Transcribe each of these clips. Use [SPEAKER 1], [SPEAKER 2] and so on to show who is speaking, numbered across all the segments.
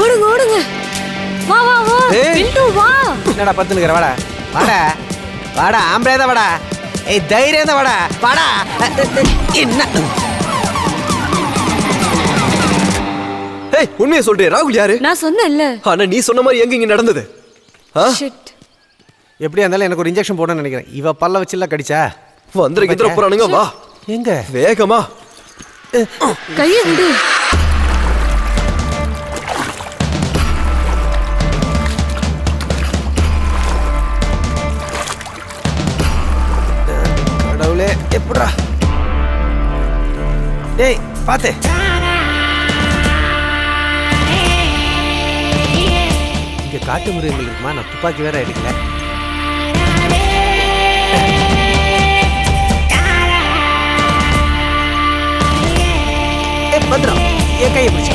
[SPEAKER 1] ஓடுங்க ஓடுங்க. வா வா வா. பிண்டு வா.
[SPEAKER 2] என்னடா பத்து நிக்கிற வாடா. வாடா. வாடா ஆம்பளே தான் வாடா. ஏய் தைரியம் தான் வாடா. வாடா. என்ன?
[SPEAKER 3] ஏய் உண்மையை சொல்றே ராகுல் யாரு?
[SPEAKER 1] நான் சொன்னேன்ல.
[SPEAKER 3] ஆனா நீ சொன்ன மாதிரி எங்க இங்க நடந்தது?
[SPEAKER 1] ஷிட்
[SPEAKER 2] எப்படியா இருந்தாலும் எனக்கு ஒரு இன்ஜெக்ஷன் போடணும்னு நினைக்கிறேன். இவ பல்ல வச்சுலாம் கடிச்சா?
[SPEAKER 3] வந்துரு கிந்திர போறானுங்க வா.
[SPEAKER 2] எங்க?
[SPEAKER 3] வேகமா.
[SPEAKER 1] கையை விடு.
[SPEAKER 2] டேய் பாத்து. இங்க காட்டு மிருகங்கள் இருக்குமா? நான் துப்பாக்கி வேற எடுக்கல. ஏய் பத்ரம் என் கையை பிடிச்சு.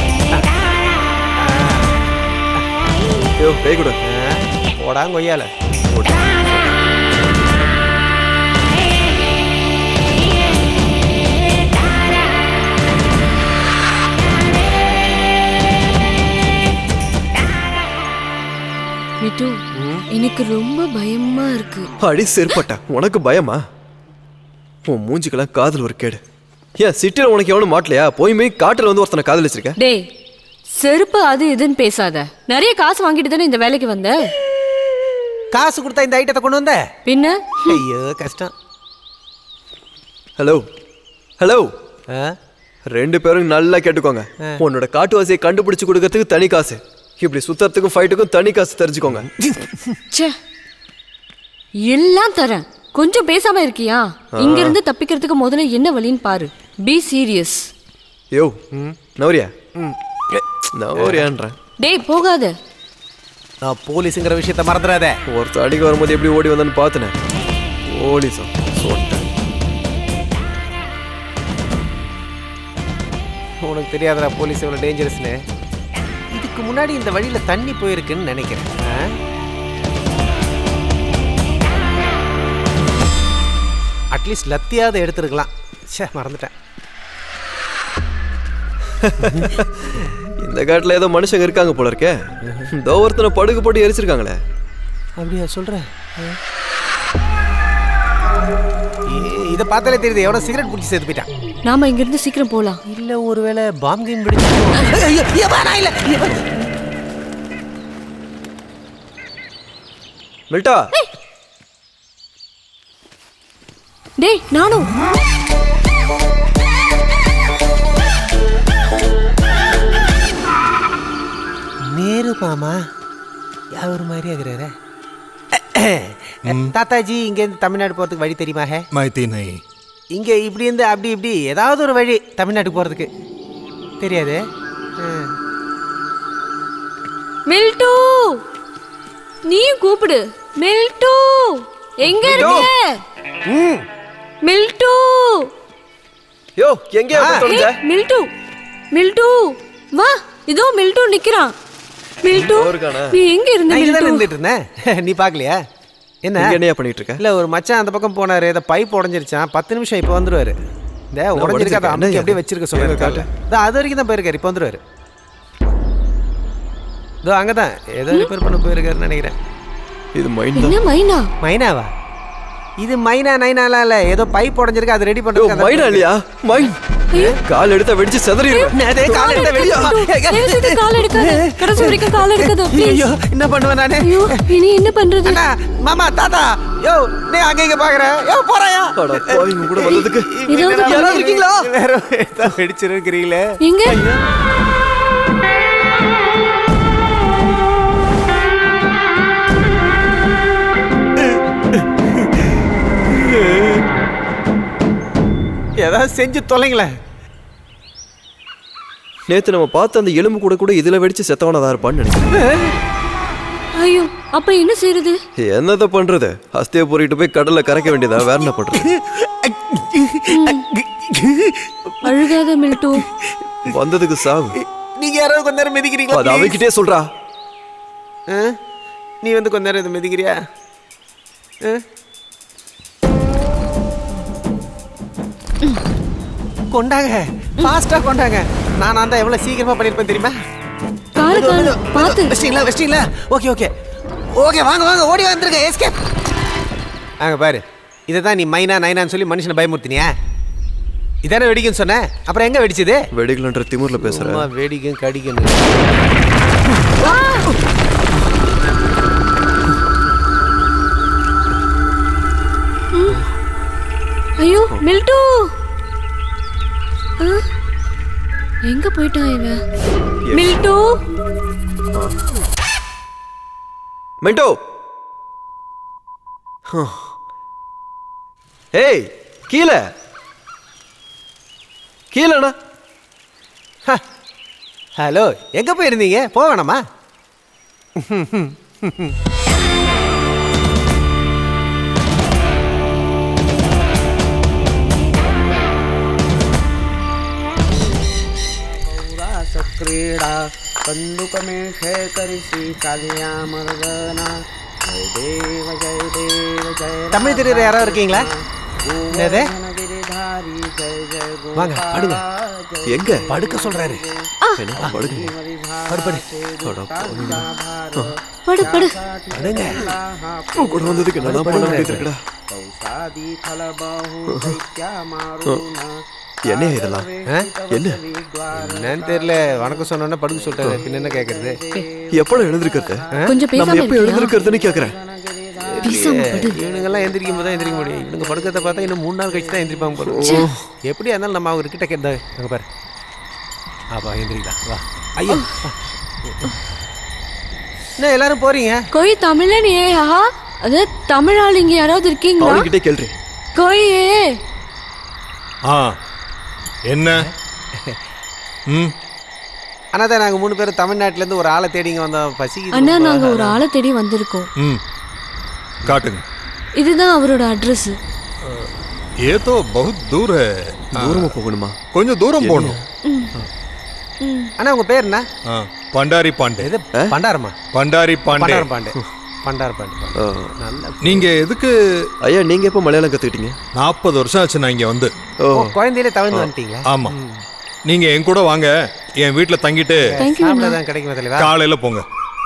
[SPEAKER 3] யோ பேய் கொடு
[SPEAKER 2] போடா கொய்யால.
[SPEAKER 1] மிட்டு எனக்கு ரொம்ப பயமா இருக்கு.
[SPEAKER 3] அடி செருப்பட்ட உனக்கு பயமா? உன் மூஞ்சிக்கெல்லாம் காதல் ஒரு கேடு. ஏன் சிட்டில உனக்கு எவனும் மாட்டலையா? போய் போய் காட்டுல வந்து ஒருத்தனை காதலிச்சிருக்க?
[SPEAKER 1] டேய் செருப்பு அது இதுன்னு பேசாத. நிறைய காசு வாங்கிட்டு தானே இந்த வேலைக்கு வந்த?
[SPEAKER 2] காசு கொடுத்தா இந்த ஐட்டத்தை கொண்டு வந்த?
[SPEAKER 1] பின்ன?
[SPEAKER 2] ஐயோ கஷ்டம்.
[SPEAKER 3] ஹலோ ஹலோ
[SPEAKER 2] ஆ?
[SPEAKER 3] ரெண்டு பேரும் நல்லா கேட்டுக்கோங்க. உன்னோட காட்டுவாசியை கண்டுபிடிச்சு கொடுக்கறதுக்கு தனி காசு. இப்படி சுத்தறதுக்கும் ஃபைட்டுக்கும் தனி காசு தெரிஞ்சுக்கோங்க.
[SPEAKER 1] ச்சே. எல்லாம் தரேன். கொஞ்சம் பேசாம இருக்கியா? இங்க இருந்து தப்பிக்கிறதுக்கு முதல்ல என்ன வழின்னு பாரு. பி சீரியஸ்
[SPEAKER 3] யோ நவரியா? நவரியான்றேன்.
[SPEAKER 1] டேய் போகாத.
[SPEAKER 2] நான் போலீஸுங்கிற விஷயத்த மறந்துடாத.
[SPEAKER 3] ஒருத்தர் அடிக்க வரும்போது எப்படி ஓடி வந்தான்னு பார்த்தனே போலீஸா? சொல்லிட்டேன்.
[SPEAKER 2] உனக்கு தெரியாதடா போலீஸ் எவ்வளோ டேஞ்சரஸ்னு இதுக்கு முன்னாடி இந்த வழியில தண்ணி போயிருக்குன்னு நினைக்கிறேன்? அட்லீஸ்ட் லத்தியாவது எடுத்துருக்கலாம். ச்சே மறந்துட்டேன்.
[SPEAKER 3] இந்த காட்டுல ஏதோ மனுஷங்க இருக்காங்க போல இருக்கே. இதோ ஒருத்தனை படுகு போட்டு எரிச்சிருக்காங்களே.
[SPEAKER 2] அப்படியா சொல்ற இதை பார்த்தாலே தெரியுது எவ்வளோ சிகரெட் பிடிச்சி சேர்த்து போயிட்டான்.
[SPEAKER 1] நாம இங்க இருந்து சீக்கிரம் போலாம்.
[SPEAKER 2] இல்ல ஒருவேளை பாம் கேம் வெடிச்சு
[SPEAKER 3] மில்டா.
[SPEAKER 1] டேய் நானும்
[SPEAKER 2] நேரு மாமா யார் மாதிரி ஆகுறாரு தாத்தாஜி இங்கேருந்து தமிழ்நாடு போகிறதுக்கு வழி தெரியுமா
[SPEAKER 4] மாய்த்தி நை
[SPEAKER 2] இங்கே இப்படி இருந்து அப்படி இப்படி ஏதாவது ஒரு வழி தமிழ்நாட்டுக்கு போகிறதுக்கு தெரியாது.
[SPEAKER 1] மில்டூ! நீ கூப்பிடு. மில்டூ! எங்க இருக்க? மில்டூ!
[SPEAKER 3] யோ எங்க தொலைஞ்ச?
[SPEAKER 1] மில்டூ! மில்டூ! வா இதோ மில்டூ நிக்கிறான். மில்டூ நீ எங்க இருந்த மில்டூ?
[SPEAKER 2] இருந்துட்டு இருந்தேன். நீ பார்க்கலையா? என்ன?
[SPEAKER 3] என்னையா பண்ணிட்டு இருக்க
[SPEAKER 2] இல்லை ஒரு மச்சான் அந்த பக்கம் போனாரு இந்த பைப் உடஞ்சிருச்சான் பத்து நிமிஷம் இப்போ வந்துருவாரு. இந்த உடஞ்சிருக்காத
[SPEAKER 3] என்ன
[SPEAKER 2] அப்படியே? வச்சிருக்க.
[SPEAKER 3] காட்டு?
[SPEAKER 2] அது வரைக்கும் தான் போயிருக்காரு இப்போ வந்துருவாரு. இதோ அங்கே தான் ஏதோ ரிப்பேர் பண்ண போயிருக்காருன்னு நினைக்கிறேன்.
[SPEAKER 3] இது
[SPEAKER 1] என்ன மைனா?
[SPEAKER 2] மைனாவா? இது மைனா நைனாலாம் இல்லை. ஏதோ பைப் உடஞ்சிருக்கு அது ரெடி பண்ணுறது
[SPEAKER 3] மைனா இல்லையா? மைண்ட் கால் எடுத்தா வெடிச்சு செதறிடுவேன்
[SPEAKER 2] கால் எடுத்த வெளியே
[SPEAKER 1] கால் எடுக்காத. கடைசி வரைக்கும் கால் எடுக்காத ப்ளீஸ்
[SPEAKER 2] ஐயோ என்ன பண்ணுவேன் நானு?
[SPEAKER 1] ஐயோ இனி என்ன பண்றது?
[SPEAKER 2] மாமா தாத்தா யோ நீ அங்க இங்க பாக்குற. யோ போறாயா
[SPEAKER 3] அட பாவிங்க கூட வந்ததுக்கு. யாராவது இருக்கீங்களா?
[SPEAKER 2] வேற ஏதாவது வெடிச்சிருக்கிறீங்களே.
[SPEAKER 1] எங்க?
[SPEAKER 2] ஏதாவது செஞ்சு தொலைங்களேன்.
[SPEAKER 3] நேத்து நம்ம பார்த்த அந்த எலும்பு கூட கூட இதுல வெடிச்சு செத்தவனதா இருப்பான்னு நினைக்கிறேன்.
[SPEAKER 1] ஐயோ அப்ப என்ன செய்யறது
[SPEAKER 3] என்னத பண்றது? அஸ்தியை பொறிட்டு போய் கடல்ல கரைக்க வேண்டியதா? வேற என்ன பண்றது?
[SPEAKER 1] அழுகாத மில்டு
[SPEAKER 3] வந்ததுக்கு சாவு.
[SPEAKER 2] நீங்க யாராவது கொஞ்ச நேரம் மிதிக்கிறீங்களா
[SPEAKER 3] அது? அவகிட்டே சொல்றா.
[SPEAKER 2] ஆ? நீ வந்து கொஞ்ச நேரம் இது மிதிக்கிறியா? ஆ? கொண்டாங்க. ஃபாஸ்டா கொண்டாங்க. நான் அந்த எவ்வளவு சீக்கிரமா பண்ணிருப்பேன் தெரியுமா?
[SPEAKER 1] கால் ஆளை காணோம். பார்த்து.
[SPEAKER 2] வெஸ்டிங்களா வெஸ்டிங்களா ஓகே ஓகே. ஓகே வாங்க வாங்க. ஓடி வந்துருங்க. எஸ்கேப் அங்க பாரு. இதை தான் நீ மைனா நைனான்னு சொல்லி மனுஷனை பயமுறுத்தினியா? இதானே வெடிக்குன்னு சொன்னேன் அப்புறம் எங்க வெடிச்சது?
[SPEAKER 3] வெடிக்கலன்ற திமிர்ல பேசுற.
[SPEAKER 2] சும்மா வெடிக்கும் கடிக்கும்
[SPEAKER 3] மென்டோ ஏய் கீழே கீழேண்ணா
[SPEAKER 2] ஹலோ எங்க போயிருந்தீங்க போக வேணாமா
[SPEAKER 4] કંદુકમેષે કરીશી કાલિયા મરદના જય દેવ જય દેવ જય
[SPEAKER 2] தமிழ் தெரியுற யாராவது இருக்கீங்களா? என்னது வாங்க பாடுங்க.
[SPEAKER 3] எங்க? என்ன இதெல்லாம்?
[SPEAKER 2] ஆ?
[SPEAKER 3] என்ன?
[SPEAKER 2] என்னன்னு தெரியல. வணக்கம் சொன்னோன்னே படுக்க சொல்லிட்டாரு. பின்ன என்ன கேட்கறது
[SPEAKER 3] எப்படா எழுந்திருக்கிறது?
[SPEAKER 1] கொஞ்சம்
[SPEAKER 3] நம்ம
[SPEAKER 1] பேசாம
[SPEAKER 3] எப்ப எழுந்திருக்கிறதுன்னு
[SPEAKER 1] படு.
[SPEAKER 2] இவனுங்கெல்லாம் எந்திரிக்கும் போது தான் எந்திரிக்க முடியும். இவனுங்க படுக்கிறத பார்த்தா இன்னும் மூணு நாள் கழிச்சு தான் எந்திரிப்பாங்க போல எப்படியா இருந்தாலும் நம்ம அவங்க கிட்ட அங்கே பாரு. ஆப்பா எந்திரிக்கலாம் வா. ஐயோ. என்ன எல்லாரும் போறீங்க?
[SPEAKER 1] கோய் தமிழன் ஏ ஆஹா. அது தமிழ் ஆள் இங்க யாராவது இருக்கீங்களா?
[SPEAKER 3] அவன்கிட்டே கேள்றி
[SPEAKER 1] கோயே.
[SPEAKER 5] ஆ. என்ன ம்
[SPEAKER 2] ஆனால் தான் நாங்கள் மூணு பேரும் தமிழ்நாட்டிலேருந்து ஒரு ஆளை தேடிங்க வந்தோம் பசிக்கு
[SPEAKER 1] அண்ணா நாங்க ஒரு ஆளை தேடி வந்திருக்கோம்
[SPEAKER 5] ம் காட்டுங்க
[SPEAKER 1] இதுதான் அவரோட அட்ரஸ்
[SPEAKER 5] ये तो बहुत दूर है
[SPEAKER 3] தூரமா போகணுமா
[SPEAKER 5] கொஞ்சம் தூரம் போகணும்
[SPEAKER 2] அண்ணா உங்கள் பேர் என்ன
[SPEAKER 5] ஆ பண்டாரி பாண்டே
[SPEAKER 2] எது பண்டாரமா
[SPEAKER 5] பண்டாரி பாண்டே
[SPEAKER 2] பண்டாரம் பாண்டே பண்டார பாண்டே
[SPEAKER 3] ஆ.
[SPEAKER 2] நல்ல
[SPEAKER 5] நீங்க எதுக்கு
[SPEAKER 3] ஐயா நீங்க எப்போ மலையாளம் கத்துக்கிட்டீங்க?
[SPEAKER 5] நாற்பது வருஷம் ஆச்சு நான் இங்க வந்து.
[SPEAKER 3] ஓ.
[SPEAKER 2] குழந்தையிலே தவிர்த்து வந்துட்டீங்களா?
[SPEAKER 5] ஆமா. நீங்க என் கூட வாங்க என் வீட்டில் தங்கிட்டு
[SPEAKER 2] கிடைக்குமா தலைவா?
[SPEAKER 5] காலையில போங்க.